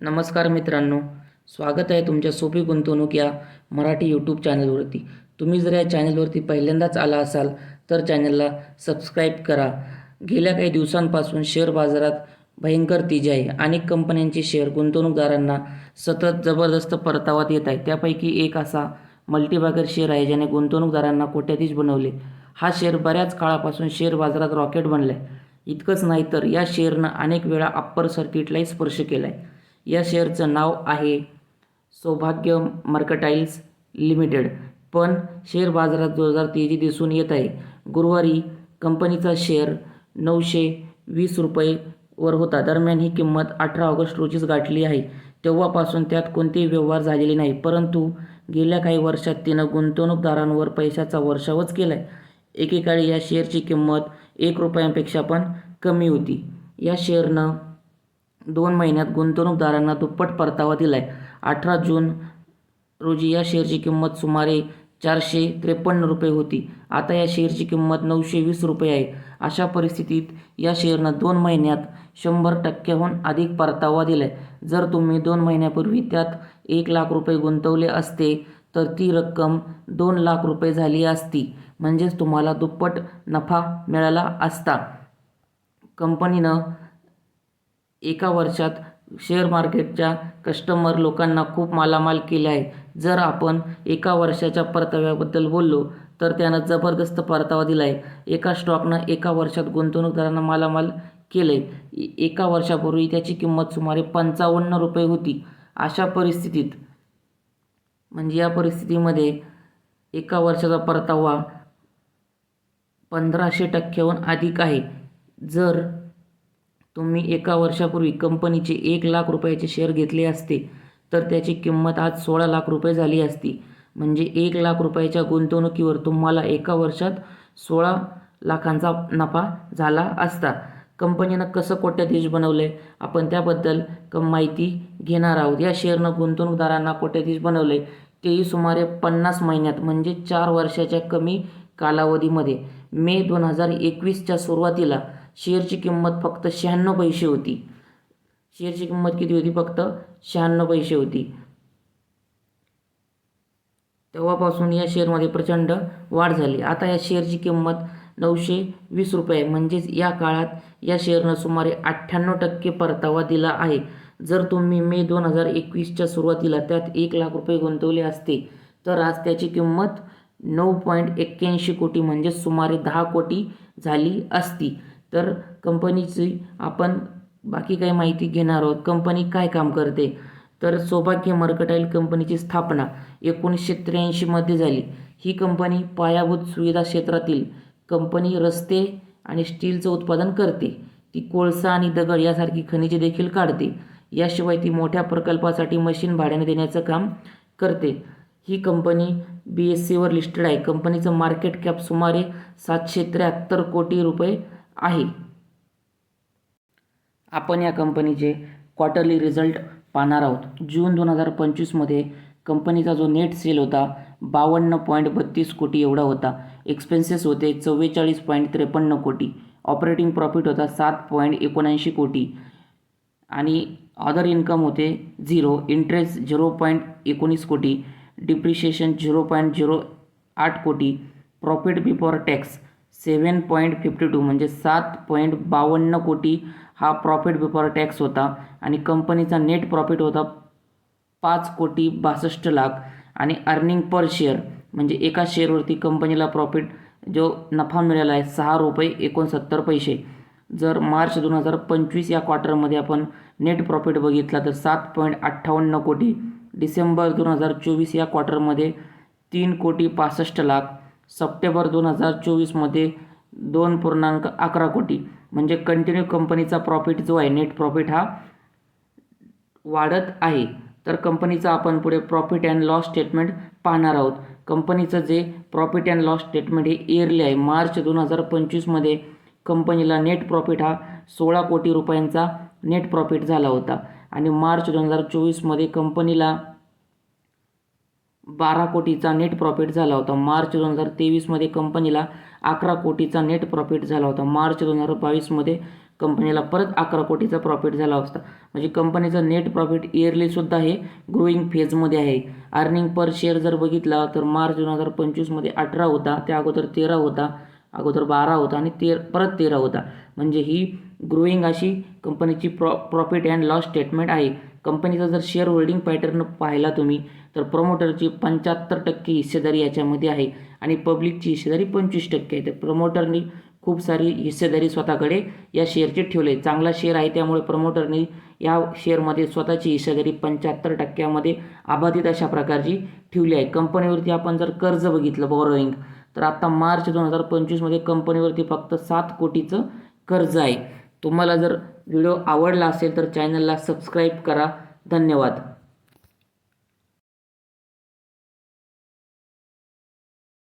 नमस्कार मित्रांनो स्वागत आहे तुमच्या सोपी गुंतवणूक या मराठी यूट्यूब चॅनलवरती. तुम्ही जर या चॅनलवरती पहिल्यांदाच आला असाल तर चॅनलला सबस्क्राईब करा. गेल्या काही दिवसांपासून शेअर बाजारात भयंकर तेजी आहे अनेक कंपन्यांचे शेअर गुंतवणूकदारांना सतत जबरदस्त परतावा देत आहे. त्यापैकी एक असा मल्टीबॅगर शेअर आहे ज्याने गुंतवणूकदारांना कोट्याधीश बनवले. हा शेअर बऱ्याच काळापासून शेअर बाजारात रॉकेट बनला आहे इतकंच नाही तर या शेअरनं अनेक वेळा अप्पर सर्किटलाही स्पर्श केला आहे या शेअरचं नाव आहे सौभाग्य मर्कटाईल्स लिमिटेड. पण शेअर बाजारात जोरदार तेजी दिसून येत आहे. गुरुवारी कंपनीचा शेअर नऊशे वीस रुपयेवर होता. दरम्यान ही किंमत अठरा ऑगस्ट रोजीच गाठली आहे. तेव्हापासून त्यात कोणतेही व्यवहार झालेले नाही. परंतु गेल्या काही वर्षात तिनं गुंतवणूकदारांवर पैशाचा वर्षावच केला आहे एकेकाळी या शेअरची किंमत एक रुपयांपेक्षा पण कमी होती. या शेअरनं दोन महिन्यात गुंतवणूकदारांना दुप्पट परतावा दिला आहे अठरा जून रोजी या शेअरची किंमत सुमारे चारशे त्रेपन्न रुपये होती. आता या शेअरची किंमत नऊशे वीस रुपये आहे. अशा परिस्थितीत या शेअरनं दोन महिन्यात शंभर टक्क्याहून अधिक परतावा दिला आहे जर तुम्ही दोन महिन्यापूर्वी त्यात एक लाख रुपये गुंतवले असते तर ती रक्कम दोन लाख रुपये झाली असती. म्हणजेच तुम्हाला दुप्पट नफा मिळाला असता. कंपनीनं एका वर्षात शेअर मार्केटच्या कस्टमर लोकांना खूप मालामाल केले आहे. जर आपण एका वर्षाच्या परताव्याबद्दल बोललो तर त्यानं जबरदस्त परतावा दिला आहे एका स्टॉकनं एका वर्षात गुंतवणूकदारांना मालामाल केलं आहे एका वर्षापूर्वी त्याची किंमत सुमारे पंचावन्न रुपये होती. अशा परिस्थितीत म्हणजे या परिस्थितीमध्ये एका वर्षाचा परतावा पंधराशे टक्क्याहून अधिक आहे. जर तुम्ही एका वर्षापूर्वी कंपनीचे एक लाख रुपयाचे शेअर घेतले असते तर त्याची किंमत आज सोळा लाख रुपये झाली असती. म्हणजे एक लाख रुपयाच्या गुंतवणुकीवर तुम्हाला एका वर्षात सोळा लाखांचा नफा झाला असता. कंपनीनं कसं कोट्याधीश बनवलं? आहे आपण त्याबद्दल क माहिती घेणार आहोत. या शेअरनं गुंतवणूकदारांना कोट्याधीश बनवलं? आहे तेही सुमारे पन्नास महिन्यात म्हणजे चार वर्षाच्या कमी कालावधीमध्ये. मे दोन हजार एकवीसच्या सुरुवातीला शेअरची किंमत फक्त शहाण्णव पैसे होती. शेअरची किंमत किती होती? फक्त शहाण्णव पैसे होती. तेव्हापासून या शेअरमध्ये प्रचंड वाढ झाली. आता या शेअरची किंमत नऊशे वीस रुपये. म्हणजेच या काळात या शेअरनं सुमारे अठ्ठ्याण्णव टक्के परतावा दिला आहे. जर तुम्ही मे दोन हजार एकवीसच्या सुरुवातीला त्यात एक लाख रुपये गुंतवले असते तर आज त्याची किंमत नऊ पॉईंट एक्क्याऐंशी कोटी म्हणजे सुमारे दहा कोटी झाली असती. तर कंपनीची आपण बाकी काही माहिती घेणार आहोत. कंपनी काय काम करते? तर सौभाग्य मर्कटाईल कंपनीची स्थापना एकोणीसशे त्र्याऐंशीमध्ये झाली. ही कंपनी पायाभूत सुविधा क्षेत्रातील कंपनी रस्ते आणि स्टीलचं उत्पादन करते. ती कोळसा आणि दगड यासारखी खनिजे देखील काढते. याशिवाय ती मोठ्या प्रकल्पासाठी मशीन भाड्याने देण्याचं काम करते. ही कंपनी बी एस सीवर लिस्टेड आहे. कंपनीचं मार्केट कॅप सुमारे सातशे त्र्याहत्तर कोटी रुपये आहे. आपण या कंपनीचे क्वार्टरली रिझल्ट पाहणार आहोत. जून दोन हजार पंचवीसमध्ये कंपनीचा जो नेट सेल होता बावन्न पॉईंट बत्तीस कोटी एवढा होता. एक्सपेन्सेस होते चव्वेचाळीस पॉईंट त्रेपन्न कोटी. ऑपरेटिंग प्रॉफिट होता सात पॉईंट एकोणऐंशी कोटी. आणि अदर इन्कम होते झिरो इंटरेस्ट झिरो पॉईंट एकोणीस कोटी. डिप्रिशिएशन झिरो पॉईंट झिरो आठ कोटी. Profit before tax seven point fifty two म्हणजे सात पॉईंट बावन्न कोटी हा प्रॉफिट बिफोर टॅक्स होता आणि कंपनीचा नेट प्रॉफिट होता पाच कोटी बासष्ट लाख. आणि अर्निंग पर शेअर म्हणजे एका शेअरवरती कंपनीला प्रॉफिट जो नफा मिळाला आहे सहा रुपये एकोणसत्तर पैसे. जर मार्च दोन हजार पंचवीस या क्वार्टरमध्ये आपण नेट प्रॉफिट बघितला तर सात पॉईंट अठ्ठावन्न कोटी. डिसेंबर दोन हजार चोवीस या क्वार्टरमध्ये तीन कोटी पासष्ट लाख. सप्टेंबर दोन हजार चोवीसमध्ये दोन पूर्णांक अकरा कोटी. म्हणजे कंटिन्यू कंपनीचा प्रॉफिट जो आहे नेट प्रॉफिट हा वाढत आहे. तर कंपनीचा आपण पुढे प्रॉफिट अँड लॉस स्टेटमेंट पाहणार आहोत. कंपनीचं जे प्रॉफिट अँड लॉस स्टेटमेंट हे इयरली आहे. मार्च दोन हजार पंचवीसमध्ये कंपनीला नेट प्रॉफिट हा सोळा कोटी रुपयांचा नेट प्रॉफिट झाला होता. आणि मार्च दोन हजार चोवीसमध्ये कंपनीला बारा कोटीचा नेट प्रॉफिट झाला होता. मार्च दोन हजार तेवीसमध्ये कंपनीला अकरा कोटीचा नेट प्रॉफिट झाला होता. मार्च दोन हजार बावीसमध्ये कंपनीला परत अकरा कोटीचा प्रॉफिट झाला असता म्हणजे कंपनीचं नेट प्रॉफिट इयरलीसुद्धा हे ग्रोईंग फेजमध्ये आहे. अर्निंग पर शेअर जर बघितला तर मार्च दोन हजार पंचवीसमध्ये अठरा होता. त्या अगोदर तेरा होता. अगोदर बारा होता आणि तेर परत तेरा होता. म्हणजे ही ग्रोईंग अशी कंपनीची pro profit and loss statement आहे. कंपनीचा जर शेअर होल्डिंग पॅटर्न पाहिला तुम्ही तर प्रमोटरची पंच्याहत्तर टक्के हिस्सेदारी याच्यामध्ये आहे. आणि पब्लिकची हिस्सेदारी पंचवीस टक्के आहे. तर प्रमोटरनी खूप सारी हिस्सेदारी स्वतःकडे या शेअरची ठेवले. आहे चांगला शेअर आहे त्यामुळे प्रमोटरनी या शेअरमध्ये स्वतःची हिस्सेदारी पंच्याहत्तर टक्क्यामध्ये अबाधित अशा प्रकारची ठेवली आहे. कंपनीवरती आपण जर कर्ज बघितलं बोरोईंग तर आत्ता मार्च दोन हजार पंचवीसमध्ये कंपनीवरती फक्त सात कोटीचं कर्ज आहे. तुम्हाला जर व्हिडिओ आवडला असेल तर चॅनलला सबस्क्राईब करा. धन्यवाद.